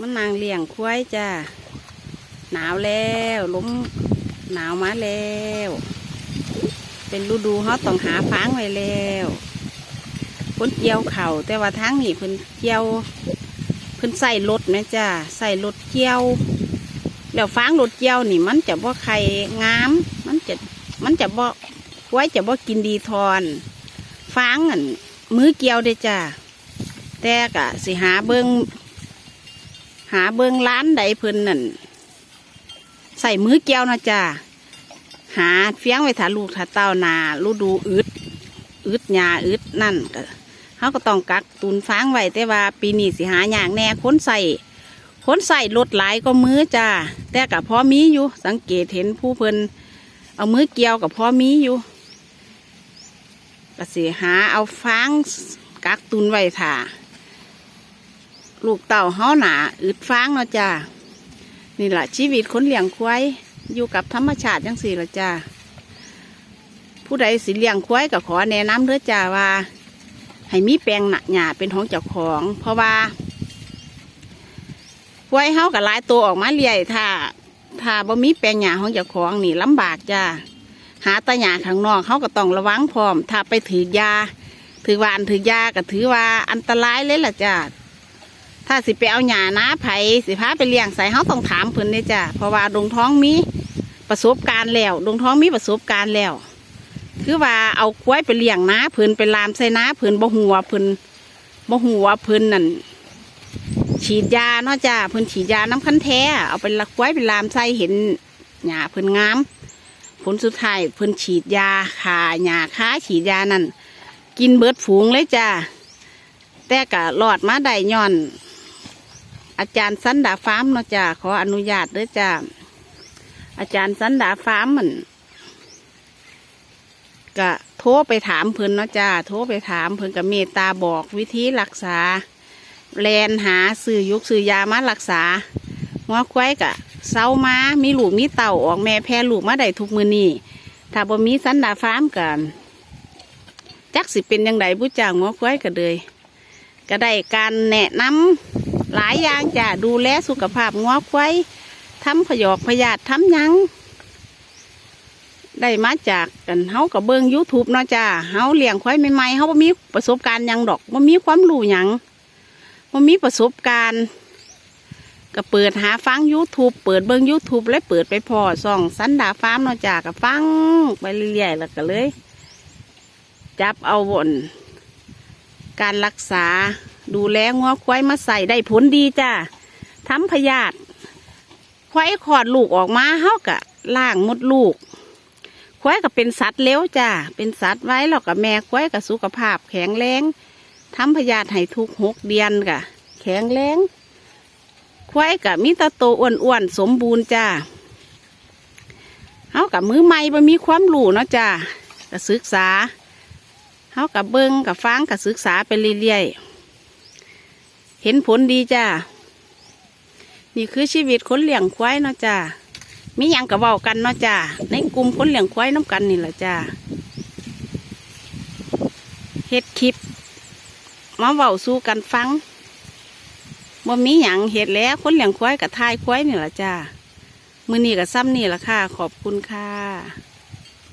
มันนางเลี้ยงควายจ้าหนาวแล้วล้มหนาวมาแล้ว เป็นฤดูเขาต้องหาฟางไว้แล้วพิ่นเกี่ยวเข่าแต่ว่าทางนี้เพิ่นเกี่ยวเพิ่นใส่รถไหมจ้าใส่รถเกี่ยวแล้วฟางรถเกี่ยวนี่ มันจะบ่ไข่งาม มันจะมันจะบ่ควายจะบ่กินดีทอนฟางอันมือเกี่ยวเด้จ้าแต่กะสิหาเบิง หาเบิงร้านใดเพิ่นนั่นใส่มือเกี้ยวนะจ้าหาเฟี้ยงไว้ถาลูกถาเต้านาลูดูอึดอึดหญ้าอึดนั่นก็เขาก็ต้องกักตุนฟางไว้แต่ว่าปีนี้สิหาอย่างแน่ค้นใส่ค้นใส่ลดหลายก็มือจ้าแต่กับพอมีอยู่ สังเกตเห็นผู้เพิ่นเอามือเกี่ยวกับพอมีอยู่ก็สิหาเอาฟางกักตุนไว้ถ่า ลูกเต่าเฮาหนาอึดฟางเนาะจ้านี่แหละชีวิตคนเลี้ยงควายอยู่กับธรรมชาติจังสี่ละจ้าผู้ใดสิเลี้ยงควายก็ขอแนะนำเด้อจ้าว่า ให้มีแปลงหนักหยาเป็นของเจ้าของ เพราะว่าควายเฮากับหลายตัวออกมาเลี้ยถ้า ถ้าบ่มีแปลงหยาของเจ้าของนี่ลำบากจ้าหาตาหยาข้างนอกเขาก็ต้องระวังพร้อม ถ้าไปถือยาถือว่าอันถือยาก็ถือว่าอันตรายเลยล่ะจ้า ถ้าสิไปเอาหญ้านาไผสิพาไปเลี้ยงใส่เขาต้องถามเพิ่นเลยจ้ะเพราะว่าดงท้องมีประสบการณ์แล้วดงท้องมีประสบการณ์แล้ว คือว่าเอาควายไปเลี้ยงนาเพิ่นไปลามใส่นาเพิ่นบ่หัวเพิ่นบ่หัวเพิ่นนั่นฉีดยาเนาะจ้ะเพิ่นฉีดยาน้ำคั้นแท้เอาไปละควายไปลามใส่เห็นหญ้าเพิ่นงามผลสุดท้ายเพิ่นฉีดยาขาหญ้าค้าฉีดยานั่นกินเบิดฝูงเลยจ้ะแต่ก็รอดมาได้ย้อน อาจารย์สันดาฟาร์มเนาะจ้าขออนุญาตด้อจ้าอาจารย์สันดาฟาร์มมันก็โทรไปถามเพิ่นเนาะจ้าโทรไปถามเพิ่นก็เมตตาบอกวิธีรักษาแลนหาซื้อยุกซื้อยามารักษาหัวควายกะเศร้ามามีหลูกมีเต่าออกแม่แพร่ลูกมาได้ทุกมือนี่ถ้าบ่มีสันดาฟาร์มกันจักสิเป็นยังไงบุจ้าหัวควายก็เลยก็ได้การแนะนำ หลายอย่างจะดูแลสุขภาพงัวควายทำพยอกพยาธิทำยัง ได้มาจากกันเฮากับเบิง YouTube เนาะจ้าเฮาเลี้ยงควายใหม่ๆเฮาบ่มีประสบการณ์ยังดอกบ่มีความรู้หยังบ่มีประสบการณ์ก็เปิดหาฟัง YouTube เปิดเบิง YouTube แล้วเปิดไปพอส่องสันดาฟาร์มเนาะจ้าก็ฟังไปเรื่อยๆแล้วก็เลย จับเอาบนการรักษา ดูแลงัวควายมาใส่ได้ผลดีจ้าทำพยาธิควายขอดลูกออกมาเฮากะล่างมดลูก ควายก็เป็นสัตว์เลี้ยวจ้าเป็นสัตว์ไว้แล้วกับแม่ควายกับสุขภาพ แข็งแรงทำพยาธิให้ทุกหกเดือนกะ แข็งแรงควายกับมีตาโตอ้วนๆสมบูรณ์จ้าเฮากับมือใหม่บ่มีความรู้เนาะจ้าก็ศึกษาเฮากับเบิงกับฟังกับศึกษาไปเรื่อยๆ เห็นผลดีจ้านี่คือชีวิตคนเลี้ยงควายเนาะจ้ามียังกับเว้ากันเนาะจ้าในกลุ่มคนเลี้ยงควายน้ำกันนี่แหละจ้าเฮ็ดคลิป มาเว้าสู้กันฟังบ่มีหยังเฮ็ดแล้วคนเลี้ยงควายกับทายควายนี่แหละจ้ามือนี้กับซ้ำนี่แหละค่ะ ขอบคุณค่ะ